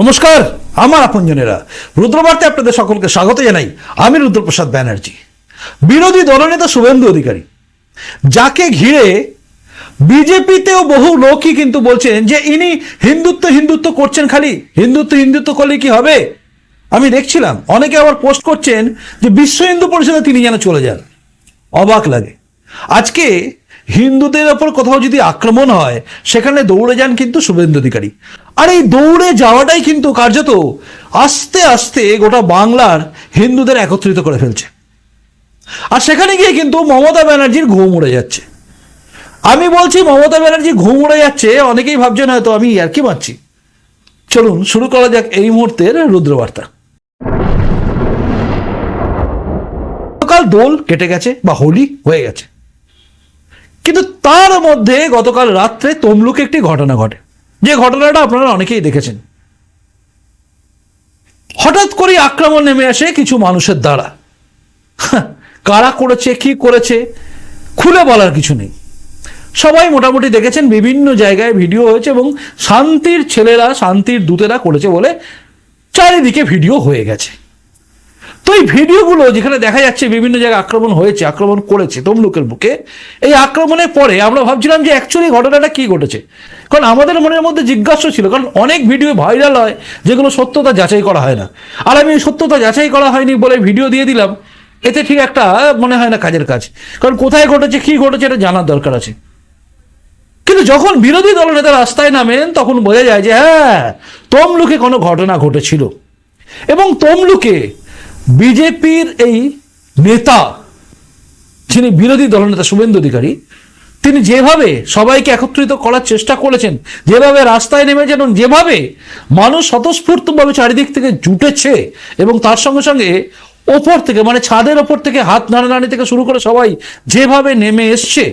নমস্কার, আমার আপনজনেরা। রুদ্রবার্তে আপনাদের সকলকে স্বাগত জানাই আমি রুদ্রপ্রসাদ ব্যানার্জি। বিরোধী দলনেতা শুভেন্দু অধিকারী। যাকে ঘিরে বিজেপিতেও বহু লোকই কিন্তু বলছেন যে ইনি হিন্দুত্ব হিন্দুত্ব করছেন খালি। হিন্দুত্ব হিন্দুত্ব করলে কি হবে? আমি দেখছিলাম, অনেকে আবার পোস্ট করছেন যে বিশ্ব হিন্দু পরিষদে তিনি যেন চলে যান। অবাক লাগে। আজকে হিন্দুদের ওপর কোথাও যদি আক্রমণ হয়, সেখানে দৌড়ে যান কিন্তু শুভেন্দু অধিকারী। আর এই দৌড়ে যাওয়াটাই কিন্তু কার্যত আস্তে আস্তে গোটা বাংলার হিন্দুদের একত্রিত করে ফেলছে। আর সেখানে গিয়ে কিন্তু মমতা ব্যানার্জির ঘুম উড়ে যাচ্ছে। আমি বলছি মমতা ব্যানার্জি ঘুম উড়ে যাচ্ছে, অনেকেই ভাবছেন হয়তো আমি আর কি মারছি। চলুন, শুরু করা যাক এই মুহূর্তের রুদ্রবার্তা। গতকাল দোল কেটে গেছে বা হোলি হয়ে গেছে। কিন্তু তার মধ্যে গতকাল রাত্রে তমলুকে একটি ঘটনা ঘটে। যে ঘটনাটা আপনারা অনেকেই দেখেছেন। হঠাৎ করে আক্রমণ নেমে আসে কিছু মানুষের দ্বারা। কারা করেছে, কি করেছে, খুলে বলার কিছু নেই। সবাই মোটামুটি দেখেছেন, বিভিন্ন জায়গায় ভিডিও হয়েছে এবং শান্তির ছেলেরা, শান্তির দূতেরা করেছে বলে চারিদিকে ভিডিও হয়ে গেছে। তো এই ভিডিওগুলো যেখানে দেখা যাচ্ছে, বিভিন্ন জায়গায় আক্রমণ হয়েছে, আক্রমণ করেছে তমলুকের বুকে, এই আক্রমণের পরে আমরা ভাবছিলাম যে অ্যাকচুয়ালি ঘটনাটা কি ঘটেছে? কারণ আমাদের মনের মধ্যে জিজ্ঞাসা ছিল, কারণ অনেক ভিডিও ভাইরাল হয় যেগুলো সত্যতা যাচাই করা হয় না। আর আমি সত্যতা যাচাই করা হয়নি বলে ভিডিও দিয়ে দিলাম, এতে ঠিক একটা মনে হয় না কাজের কাজ। কারণ কোথায় ঘটেছে, কি ঘটেছে এটা জানার দরকার আছে। কিন্তু যখন বিরোধী দলনেতা রাস্তায় নামেন, তখন বোঝা যায় যে হ্যাঁ তমলুকে কোনো ঘটনা ঘটেছিল। এবং তমলুকে বিজেপির এই নেতা, যিনি বিরোধী দলনেতা শুভেন্দু অধিকারী তিনি যেভাবে সবাইকে একত্রিত করার চেষ্টা করেছেন, যেভাবে রাস্তায় নেমেছেন এবং যেভাবে মানুষ স্বতঃস্ফূর্তভাবে চারিদিক থেকে জুটেছে এবং তার সঙ্গে সঙ্গে ওপর থেকে মানে ছাদের ওপর থেকে হাত নাড়ানাড়ি থেকে শুরু করে সবাই যেভাবে নেমে এসছে,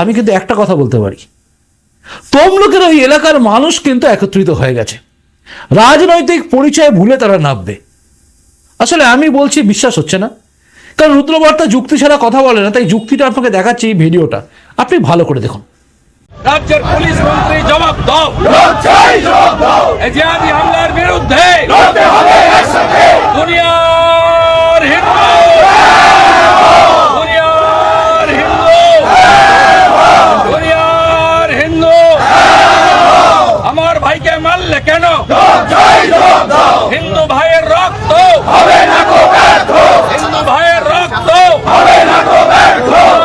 আমি কিন্তু একটা কথা বলতে পারি। তমলুকের ওই এলাকার মানুষ কিন্তু একত্রিত হয়ে গেছে। রাজনৈতিক পরিচয় ভুলে তারা নামবে। আসলে আমি বলছি বিশ্বাস হচ্ছে না। কারণ রুদ্রবার্তা যুক্তি ছাড়া কথা বলে না তাই যুক্তিটা আপনাকে দেখাচ্ছি এই ভিডিওটা। আপনি ভালো করে দেখুন। রাজ্যের পুলিশ মন্ত্রী জবাব দাও। এজিহাদি হামলার বিরুদ্ধে দুনিয়ার হিন্দু। দুনিয়ার হিন্দু। দুনিয়ার হিন্দু। আমার ভাইকে মারলে কেন? হিন্দু ভাইয়ের রক্ত হিন্দু ভাইয়ের রক্ত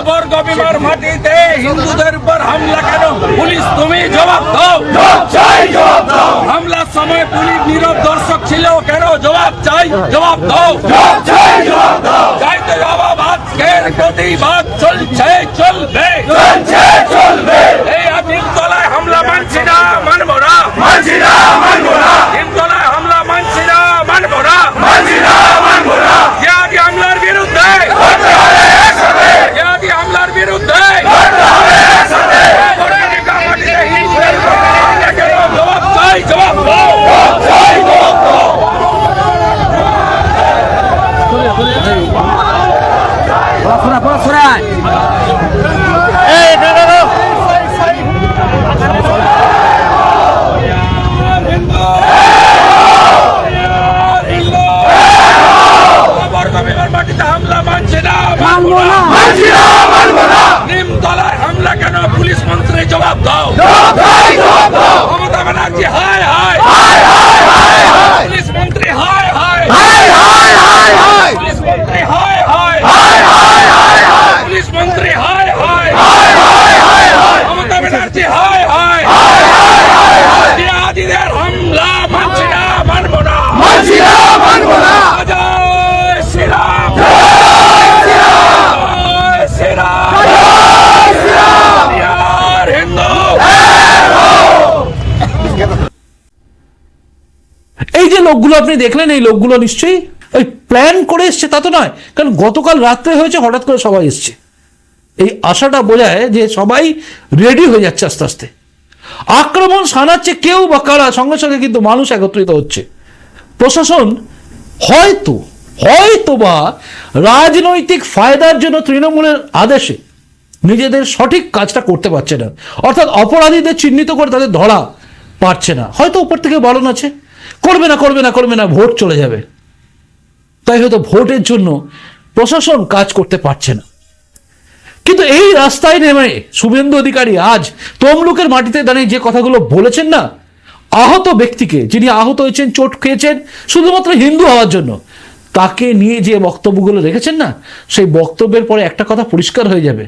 বর্গ বিমার মাটিতে হিন্দুদের উপর হামলা কেন? পুলিশ তুমি জবাব দাও। জবাব দাও। হামলার সময় পুলিশ নীরব দর্শক ছিল কেন? জবাব চাই জবাব দাও। চাই তো জবাব আজকের প্রতিবাদ চলছে চলবে। এই নিমতলায় হামলা মানছি না মানবো না নিমতলায় হামলা মানছি না মানবো না জিহাদি হামলার বিরুদ্ধে জিহাদি হামলার বিরুদ্ধে জবাব চাই জবাব দাও মাটিতে হামলা মানছে না মানবো না নিমতলায় হামলা কেন পুলিশ মন্ত্রী জবাব দাও মমতা ব্যানার্জি হায় হায় পুলিশ মন্ত্রী হায় হায় পুলিশ মন্ত্রী হায় হায় পুলিশ মন্ত্রী হায় হায় মমতা ব্যানার্জি হায় হায় জিহাদিদের হামলা মানছি না মানবো না জয় শ্রীরাম জয় শ্রীরাম বিহার হিন্দু এই যে লোকগুলো আপনি দেখলেন, এই লোকগুলো নিশ্চয়ই ওই প্ল্যান করে এসছে, তা তো নয়। কারণ গতকাল রাত্রে হয়েছে, হঠাৎ করে সবাই এসছে। এই আশাটা বোঝায় যে সবাই রেডি হয়ে যাচ্ছে আস্তে আস্তে। আক্রমণ সানাচ্ছে কেউ বা কারা, সঙ্গে সঙ্গে কিন্তু মানুষ একত্রিত হচ্ছে। প্রশাসন হয়তো হয়তো বা রাজনৈতিক ফায়দার জন্য তৃণমূলের আদেশে নিজেদের সঠিক কাজটা করতে পারছে না। অর্থাৎ অপরাধীদের চিহ্নিত করে তাদের ধরা পারছে না। হয়তো উপর থেকে বারণ আছে। করবে না করবে না করবে না, ভোট চলে যাবে। তাই হয়তো ভোটের জন্য প্রশাসন কাজ করতে পারছে না। কিন্তু এই রাস্তায় নেমে শুভেন্দু অধিকারী আজ তমলুকের মাটিতে দাঁড়িয়ে যে কথাগুলো বলেছেন না, আহত ব্যক্তিকে, যিনি আহত হয়েছেন, চোট খেয়েছেন, শুধুমাত্র হিন্দু হওয়ার জন্য, তাকে নিয়ে যে বক্তব্যগুলো রেখেছেন না, সেই বক্তব্যের পরে একটা কথা পরিষ্কার হয়ে যাবে।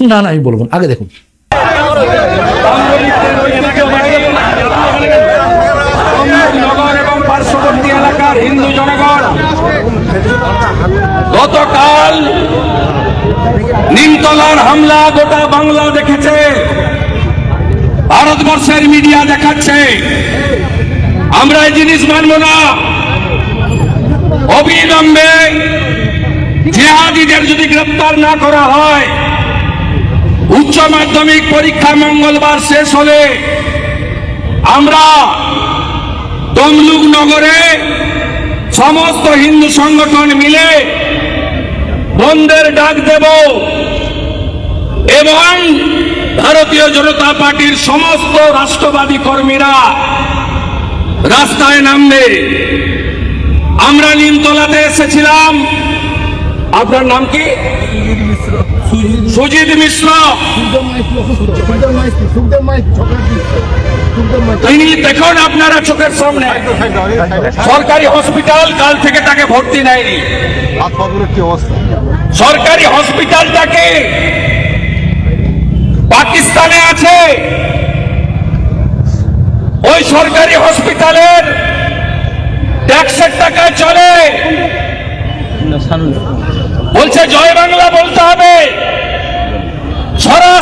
না না, আমি বলব। আগে দেখুন। পার্শ্ববর্তী এলাকার হিন্দু জনগণ, গতকাল নিমতলার হামলা গোটা বাংলা দেখেছে। ভারতবর্ষের মিডিয়া দেখাচ্ছে। আমরা এই জিনিস মানব না। অবিলম্বে জেহাদিদের যদি গ্রেপ্তার না করা হয়, উচ্চ মাধ্যমিক পরীক্ষা মঙ্গলবার শেষ হলে আমরা তমলুক নগরে সমস্ত হিন্দু সংগঠন মিলে বন্ধের ডাক দেব এবং ভারতীয় জনতা পার্টির সমস্ত রাষ্ট্রবাদী কর্মীরা রাস্তায় নামবে। আমরা নিমতলাতে এসেছিলাম। আপনার নাম কি? সুজিত মিশ্র। পাকিস্তানে আছে। ওই সরকারি হসপিটালের ট্যাক্সের টাকায় চলে। বলছে জয় বাংলা বলতে হবে।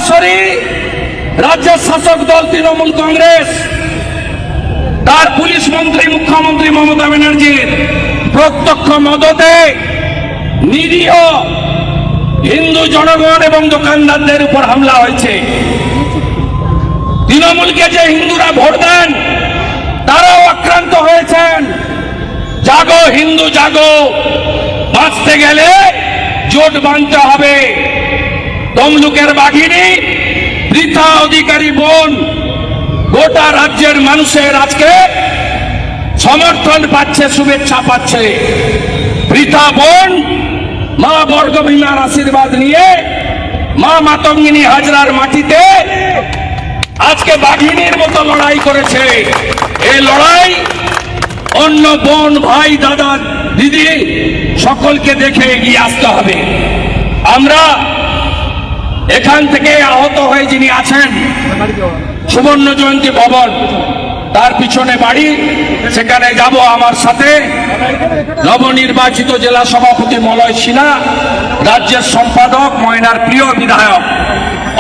সরাসরি রাজ্যের শাসক দল তৃণমূল কংগ্রেস, তার পুলিশ মন্ত্রী, মুখ্যমন্ত্রী মমতা ব্যানার্জির প্রত্যক্ষ মদতে নিরীহ হিন্দু জনগণ এবং দোকানদারদের উপর হামলা হয়েছে। তৃণমূলকে যে হিন্দুরা ভোট দেন, তারাও আক্রান্ত হয়েছেন। জাগো হিন্দু, জাগো। বাঁচতে গেলে জোট বাঁধতে হবে। তমলুকের বাঘিনী, বৃথা অধিকারী বোন, গোটা রাজ্যের মানুষের আজকে সমর্থন পাচ্ছে, শুভেচ্ছা পাচ্ছে। বৃথা বোন, মা বর্গভীমার আশীর্বাদ নিয়ে মা মাতঙ্গিনী হাজরার মাটিতে আজকে বাঘিনীর মতো লড়াই করেছে। এই লড়াই অন্য বোন, ভাই, দাদা, দিদি সকলকে দেখে এগিয়ে আসতে হবে। আমরা এখান থেকে আহত হয়ে যিনি আছেন, সুবর্ণ জয়ন্তী ভবন, তার পিছনে বাড়ি, সেখানে যাব আমার সাথে। নবনির্বাচিত জেলা সভাপতি মলয় সিনহা, রাজ্যের সম্পাদক, ময়নার প্রিয় বিধায়ক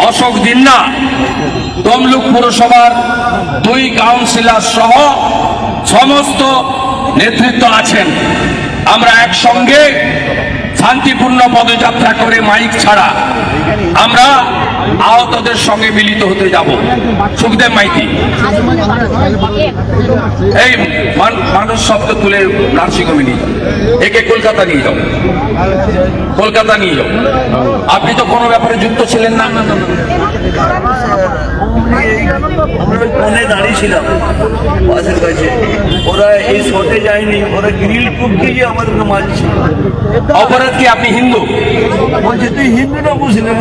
অশোক দিন্না তমলুক পুরসভার দুই কাউন্সিলর সহ সমস্ত নেতৃত্ব আছেন। আমরা একসঙ্গে শান্তিপূর্ণ পদযাত্রা করে মাইক ছাড়া আমরা আহতদের সঙ্গে মিলিত হতে যাব। সুখদেব মাইতি। এই মানুষ শব্দ তুলে নার্সিংহোমে নিয়ে যাও। একে কলকাতা নিয়ে যাও। কলকাতা নিয়ে যাও। আপনি তো কোনো ব্যাপারে যুক্ত ছিলেন না। আমরা ওই দাঁড়িয়েছিলাম বাসের কাছে। ওরা এই শটে যায়নি। ওরা গ্রিল গিয়ে আমাদেরকে মারছে অপরাধ কি আপনি হিন্দু? বলছে তুই হিন্দু না মুসলিম?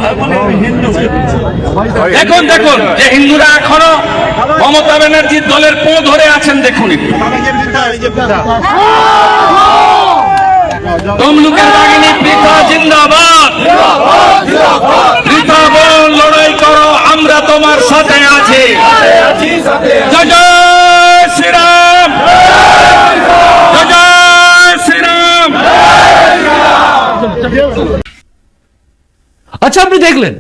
হিন্দু দেখুন, যে হিন্দুরা এখনও মমতা ব্যানার্জির দলের পো ধরে আছেন দেখুন তমলুকের বাহিনী পৃথা জিন্দাবাদ। পৃথা বল, লড়াই করো, আমরা তোমার সাথে আছি। জয় শ্রীরাম। জয় শ্রীরাম। আচ্ছা আপনি দেখলেন।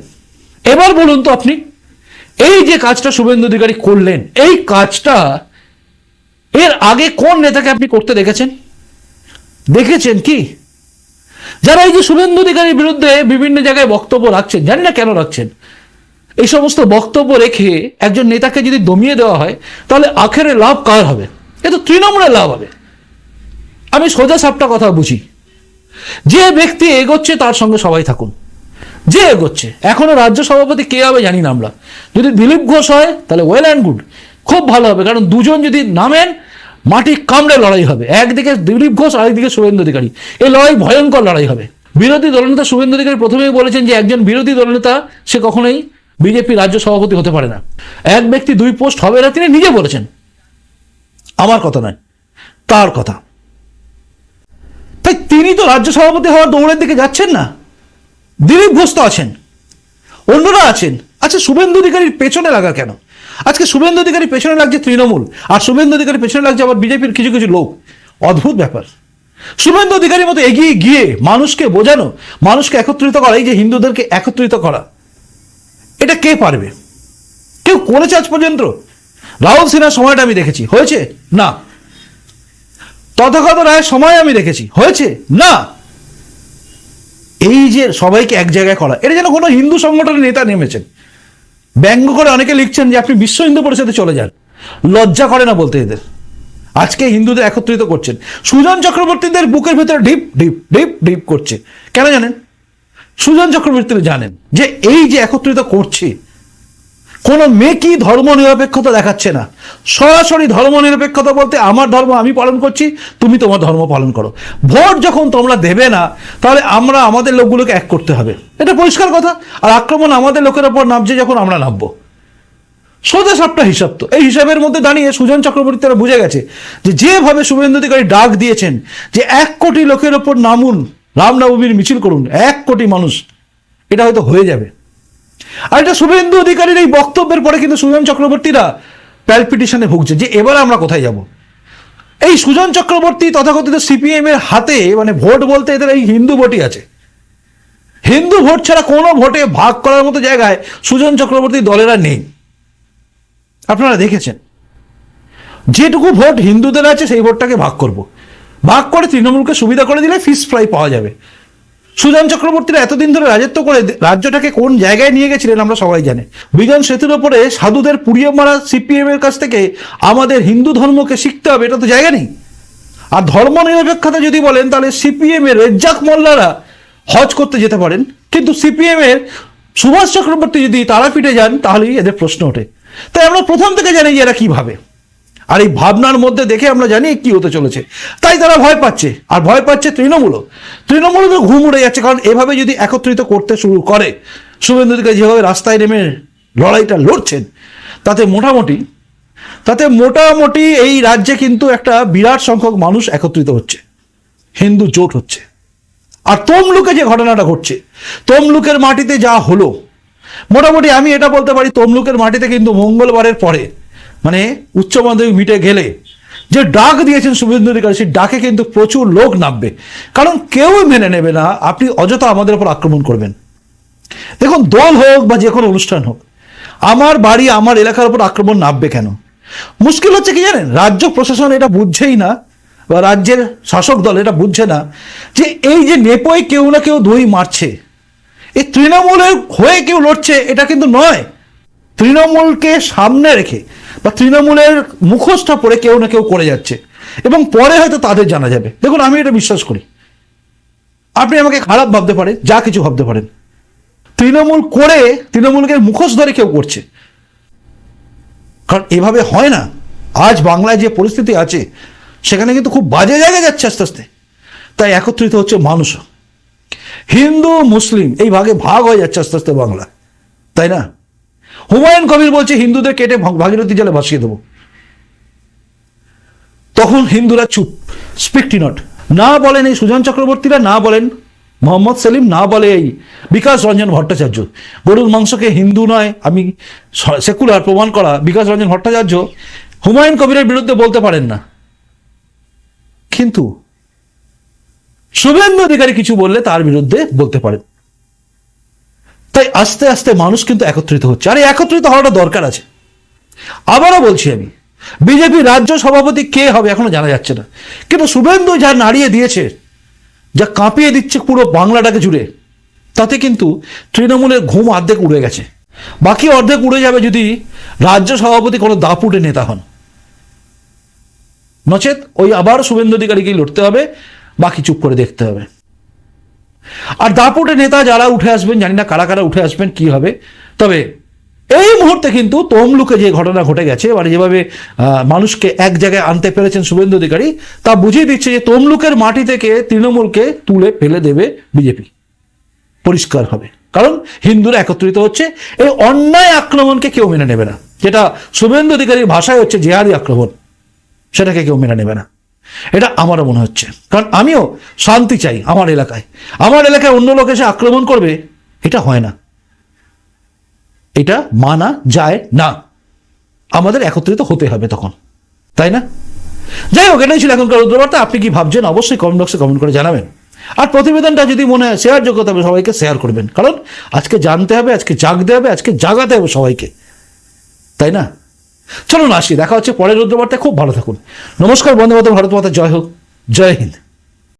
এবার বলুন তো আপনি, এই যে কাজটা শুভেন্দু অধিকারী করলেন, এই কাজটা এর আগে কোন নেতাকে আপনি করতে দেখেছেন? দেখেছেন কি? যারা এই যে শুভেন্দু অধিকারীর বিরুদ্ধে বিভিন্ন জায়গায় বক্তব্য রাখছেন, জানি না কেন রাখছেন, এই সমস্ত বক্তব্য রেখে একজন নেতাকে যদি দমিয়ে দেওয়া হয়, তাহলে আখেরে লাভ কার হবে? এ তো তৃণমূলের লাভ হবে। আমি সোজা সাপটা কথা বুঝি। যে ব্যক্তি এগোচ্ছে, তার সঙ্গে সবাই থাকুন। যে এগোচ্ছে। এখনও রাজ্য সভাপতি কে হবে জানি না আমরা। যদি দিলীপ ঘোষ হয়, তাহলে ওয়েল অ্যান্ড গুড খুব ভালো হবে, কারণ দুজন যদি নামেন, মাটি কামড়ে লড়াই হবে। একদিকে দিলীপ ঘোষ, আরেকদিকে শুভেন্দু অধিকারী। এই লড়াই ভয়ঙ্কর লড়াই হবে। বিরোধী দলনেতা শুভেন্দু অধিকারী প্রথমেই বলেছেন যে একজন বিরোধী দলনেতা সে কখনোই বিজেপি রাজ্য সভাপতি হতে পারে না। এক ব্যক্তি দুই পোস্ট হবে না, তিনি নিজে বলেছেন। আমার কথা নয়, তার কথা। তাই তিনি তো রাজ্য সভাপতি হওয়ার দৌড়ের দিকে যাচ্ছেন না। দিলীপ ঘোষ তো আছেন। অন্যরা আছেন। আচ্ছা শুভেন্দু অধিকারীর পেছনে লাগা কেন? আজকে শুভেন্দু অধিকারীর পেছনে লাগছে তৃণমূল, আর শুভেন্দু অধিকারীর পেছনে লাগছে আবার বিজেপির কিছু কিছু লোক। অদ্ভুত ব্যাপার। শুভেন্দু অধিকারীর মতো এগিয়ে গিয়ে মানুষকে বোঝানো, মানুষকে একত্রিত করা, এই যে হিন্দুদেরকে একত্রিত করা, এটা কে পারবে? কেউ করেছে আজ পর্যন্ত? রাহুল সিনহার সময়টা আমি দেখেছি। হয়েছে? না। তথাগত রায়ের সময় আমি দেখেছি। হয়েছে? না। এই যে সবাইকে এক জায়গায় করা, এটা যেন কোনো হিন্দু সংগঠনের নেতা নেমেছেন। ব্যঙ্গ করে অনেকে লিখছেন যে আপনি বিশ্ব হিন্দু পরিষদে চলে যান। লজ্জা করে না বলতে এদের। আজকে হিন্দুদের একত্রিত করছেন। সুজন চক্রবর্তীদের বুকের ভেতরে ডিপ ডিপ ডিপ ডিপ করছে। কেন জানেন? সুজন চক্রবর্তী জানেন যে এই যে একত্রিত করছে কোনো মেকি ধর্ম নিরপেক্ষতা দেখাচ্ছে না? সরাসরি ধর্ম নিরপেক্ষতা বলতে আমার ধর্ম আমি পালন করছি, তুমি তোমার ধর্ম পালন করো। ভোট যখন তোমরা দেবে না, তাহলে আমরা আমাদের লোকগুলোকে এক করতে হবে। এটা পরিষ্কার কথা। আর আক্রমণ আমাদের লোকের ওপর নামছে যখন আমরা নামবো। সোজা সাপটা হিসাব তো। এই হিসাবের মধ্যে দাঁড়িয়ে সুজন চক্রবর্তী তারা বুঝে গেছে যে যেভাবে শুভেন্দু অধিকারী ডাক দিয়েছেন যে এক কোটি লোকের ওপর নামুন, রামনবমীর মিছিল করুন, এক কোটি মানুষ, এটা হয়তো হয়ে যাবে। আর এটা শুভেন্দু অধিকারীর এই বক্তব্যের পরে কিন্তু সুজন চক্রবর্তীরা প্যালপিটিশনে ভুগছে যে এবার আমরা কোথায় যাব। এই সুজন চক্রবর্তী তথাকথিত সিপিএম এর হাতে মানে ভোট বলতে এদের এই হিন্দু ভোটই আছে। হিন্দু ভোট ছাড়া কোনো ভোটে ভাগ করার মতো জায়গায় সুজন চক্রবর্তী দলেরা নেই। আপনারা দেখেছেন। যেটুকু ভোট হিন্দুদের আছে সেই ভোটটাকে ভাগ করব। ভাগ করে তৃণমূলকে সুবিধা করে দিলে ফিস ফ্রাই পাওয়া যাবে। সুজন চক্রবর্তীরা এতদিন ধরে রাজত্ব করে রাজ্যটাকে কোন জায়গায় নিয়ে গেছিলেন আমরা সবাই জানি। বিজন সেতুর ওপরে সাধুদের পুড়িয়ে মারা সিপিএম এর কাছ থেকে আমাদের হিন্দু ধর্মকে শিখতে হবে, এটা তো জায়গা নেই। আর ধর্ম নিরপেক্ষতা যদি বলেন, তাহলে সিপিএম এর রেজ্জাক মোল্লারা হজ করতে যেতে পারেন। কিন্তু সিপিএম এর সুভাষ চক্রবর্তী যদি তারাপীঠে যান, তাহলেই এদের প্রশ্ন ওঠে। তাই আমরা প্রথম থেকে জানি যে এরা কি ভাবে। আর এই ভাবনার মধ্যে দেখে আমরা জানি কি হতে চলেছে। তাই তারা ভয় পাচ্ছে। আর ভয় পাচ্ছে তৃণমূলও। তৃণমূলও তো ঘুম উড়ে যাচ্ছে, কারণ এভাবে যদি একত্রিত করতে শুরু করে, শুভেন্দু অধিকারী যেভাবে রাস্তায় নেমে লড়াইটা লড়ছেন, তাতে মোটামুটি তাতে মোটামুটি এই রাজ্যে কিন্তু একটা বিরাট সংখ্যক মানুষ একত্রিত হচ্ছে। হিন্দু জোট হচ্ছে। আর তমলুকে যে ঘটনাটা ঘটছে, তমলুকের মাটিতে যা হলো, মোটামুটি আমি এটা বলতে পারি, তমলুকের মাটিতে কিন্তু মঙ্গলবারের পরে মানে উচ্চ মাধ্যমিক মিটে গেলে, যে ডাক দিয়েছেন শুভেন্দু অধিকারী, সেই ডাকে কিন্তু প্রচুর লোক নামবে। কারণ কেউ মেনে নেবে না, আপনি অযথা আমাদের উপর আক্রমণ করবেন। দেখুন, দল হোক বা যে কোনো অনুষ্ঠান হোক, আমার বাড়ি, আমার এলাকার উপর আক্রমণ নামবে কেন? মুশকিল হচ্ছে কি জানেন? রাজ্য প্রশাসন এটা বুঝছেই না, বা রাজ্যের শাসক দল এটা বুঝছে না, যে এই যে নেপোয় কেউ না কেউ দই মারছে এই তৃণমূলের হয়ে কেউ লড়ছে, এটা কিন্তু নয়। তৃণমূলকে সামনে রেখে বা তৃণমূলের মুখোশটা পরে কেউ না কেউ করে যাচ্ছে। এবং পরে হয়তো তাদের জানা যাবে। দেখুন, আমি এটা বিশ্বাস করি। আপনি আমাকে খারাপ ভাবতে পারেন, যা কিছু ভাবতে পারেন। তৃণমূল করে তৃণমূলকে মুখোশ ধরে কেউ করছে। কারণ এভাবে হয় না। আজ বাংলায় যে পরিস্থিতি আছে, সেখানে কিন্তু খুব বাজে জায়গায় যাচ্ছে আস্তে আস্তে। তাই একত্রিত হচ্ছে মানুষও হিন্দু, মুসলিম, এই ভাগে ভাগ হয়ে যাচ্ছে আস্তে আস্তে বাংলা। তাই না? হুমায়ুন কবির বলছে, হিন্দুদের কেটে ভাগীরথী জলে ভাসিয়ে দেবো। তখন হিন্দুরা চুপ স্পিকটি নট না বলেন এই সুজন চক্রবর্তীরা, না বলেন মোহাম্মদ সেলিম, না বলে এই বিকাশ রঞ্জন ভট্টাচার্য। গরুর মাংসকে হিন্দু নয়, আমি সেকুলার, প্রমাণ করা, বিকাশ রঞ্জন ভট্টাচার্য হুমায়ুন কবিরের বিরুদ্ধে বলতে পারেন না। কিন্তু শুভেন্দু অধিকারী কিছু বললে তার বিরুদ্ধে বলতে পারেন। তাই আস্তে আস্তে মানুষ কিন্তু একত্রিত হচ্ছে। আর একত্রিত হওয়াটা দরকার আছে। আবারও বলছি আমি, বিজেপি রাজ্য সভাপতি কে হবে এখনও জানা যাচ্ছে না। কিন্তু শুভেন্দু যা নাড়িয়ে দিয়েছে, যা কাঁপিয়ে দিচ্ছে পুরো বাংলাটাকে জুড়ে, তাতে কিন্তু তৃণমূলের ঘুম অর্ধেক উড়ে গেছে। বাকি অর্ধেক উড়ে যাবে যদি রাজ্য সভাপতি কোনো দাপুটে নেতা হন। নচেত ওই আবার শুভেন্দু অধিকারীকেই লড়তে হবে, বাকি চুপ করে দেখতে হবে। আর দাপুটে নেতা যারা উঠে আসবেন, জানি না কারা কারা উঠে আসবেন, কি হবে। তবে এই মুহূর্তে কিন্তু তমলুকে যে ঘটনা ঘটে গেছে, এবারে যেভাবে মানুষকে এক জায়গায় আনতে পেরেছেন শুভেন্দু অধিকারী, তা বুঝিয়ে দিচ্ছে যে তমলুকের মাটি থেকে তৃণমূলকে তুলে ফেলে দেবে বিজেপি। পরিষ্কার হবে। কারণ হিন্দুরা একত্রিত হচ্ছে, এই অন্যায় আক্রমণকে কেউ মেনে নেবে না। যেটা শুভেন্দু অধিকারীর ভাষায় হচ্ছে জেহাদি আক্রমণ, সেটাকে কেউ মেনে নেবে না। এটা আমারও মনে হচ্ছে। কারণ আমিও শান্তি চাই আমার এলাকায়। আমার এলাকায় অন্য লোক এসে আক্রমণ করবে, এটা হয় না। এটা মানা যায় না। আমাদের একত্রিত হতে হবে তখন। তাই না? যাই হোক, এটাই ছিল এখনকার রুদ্রবার্তা। আপনি কি ভাবছেন, অবশ্যই কমেন্ট বক্সে কমেন্ট করে জানাবেন। আর প্রতিবেদনটা যদি মনে হয় শেয়ার যোগ্য, তবে সবাইকে শেয়ার করবেন। কারণ আজকে জানতে হবে, আজকে জাগতে হবে, আজকে জাগাতে হবে সবাইকে। তাই না? চলুন আসি, দেখা হচ্ছে পরের রুদ্রবার্তায়। খুব ভালো থাকুন। নমস্কার বন্ধু ভারত মাতা, জয় হোক, জয় হিন্দ।